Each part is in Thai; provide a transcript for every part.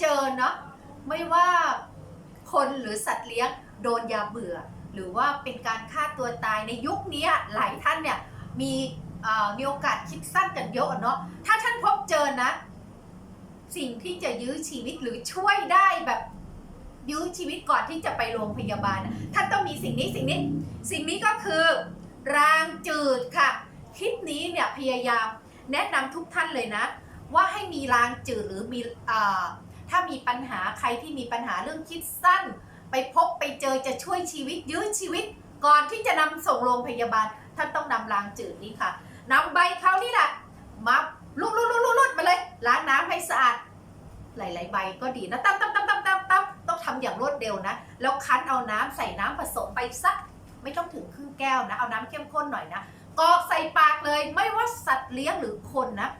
เจอเนาะไม่ว่าคนหรือสัตว์เลี้ยงโดนยาเบื่อ หรือว่าเป็นการฆ่าตัวตายในยุคนี้หลายท่านเนี่ยมีมีโอกาสคิดสั้นกันเยอะเนาะถ้าท่านพบเจอนะ สิ่งที่จะยื้อชีวิตหรือช่วยได้แบบยื้อชีวิตก่อนที่จะไปโรงพยาบาลนะท่านต้องมีสิ่งนี้สิ่งนี้ สิ่งนี้ก็คือ รางจืดค่ะ คลิปนี้เนี่ยพยายามแนะนำทุกท่านเลยนะ ว่าให้มีรางจืดหรือมีอ ถ้ามีปัญหาใครที่มีปัญหาเรื่องคิดสั้น ไปพบไปเจอจะช่วยชีวิตยื้อชีวิต ก่อนที่จะนำส่งโรงพยาบาล ท่านต้องนำรางจืดนี้ค่ะนำใบเขานี่แหละมาลุดลุดลุดลุลุดมาเลยล้างน้ำให้สะอาด หลายๆ ใบก็ดีนะตั้มตั้มตั้มตั้มตั้มตั้มต้องทำอย่างรวดเร็วนะ แล้วคั้นเอาน้ำใส่น้ำผสมไปสัก ไม่ต้องถึงครึ่งแก้วนะ เอาน้ำเข้มข้นหน่อยนะกอกใส่ปากเลยไม่ว่าสัตว์เลี้ยงหรือคนนะ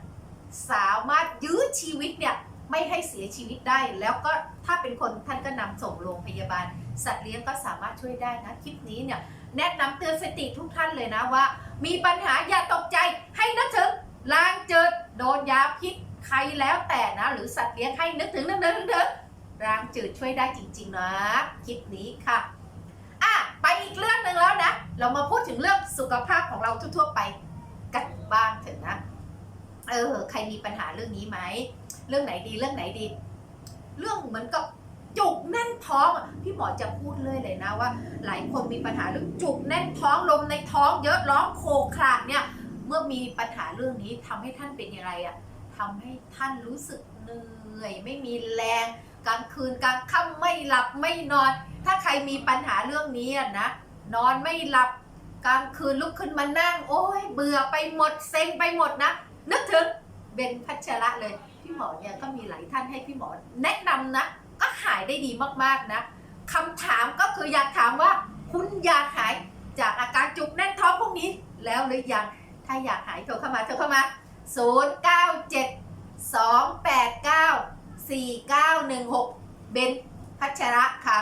สามารถยื้อชีวิตเนี่ย ไม่ให้เสียชีวิตได้ แล้วก็ถ้าเป็นคนท่านก็นำส่งโรงพยาบาล สัตว์เลี้ยงก็สามารถช่วยได้นะคลิปนี้เนี่ยแนะนำเตือนสติทุกท่านเลยนะว่า มีปัญหาอย่าตกใจให้นึกถึงลางเจิดโดนยาพิษใครแล้วแต่นะ หรือสัตว์เลี้ยงให้นึกถึงนึกถึงนึกถึงลางจืดช่วยได้จริง ๆ นะคลิปนี้ค่ะอะไปอีกเรื่องหนึ่งแล้วนะ เรามาพูดถึงเรื่องสุขภาพของเราทั่วๆไปกันบ้างเถอะนะ เออ ใครมีปัญหาเรื่องนี้ไหม เรื่องไหนดีเรื่องไหนดี เรื่องเหมือนกับจุกแน่นท้องพี่หมอจะพูดเลยเลยนะว่า หลายคนมีปัญหาเรื่องจุกแน่นท้องลมในท้องเยอะร้องโครกครากเนี่ย เมื่อมีปัญหาเรื่องนี้ทำให้ท่านเป็นยังไงอะทำให้ท่านรู้สึกเหนื่อย ไม่มีแรงกลางคืนกลางค่ำไม่หลับไม่นอน ถ้าใครมีปัญหาเรื่องนี้อะนะนอนไม่หลับกลางคืนลุกขึ้นมานั่ง โอ้ยเบื่อไปหมดเซ็งไปหมดนะนึกถึงเบนพัชระเลย พี่หมอเนี่ยก็มีหลายท่านให้พี่หมอแนะนำนะ ก็หายได้ดีมากๆนะคำถามก็คืออยากถามว่า คุณอยากหายจากอาการจุกแน่นท้องพวกนี้ แล้วหรือยัง ถ้าอยากหายโทรเข้ามาโทรเข้ามา 0 9 7 2 8 9 4 9 1 6 เบนพัชระค่ะ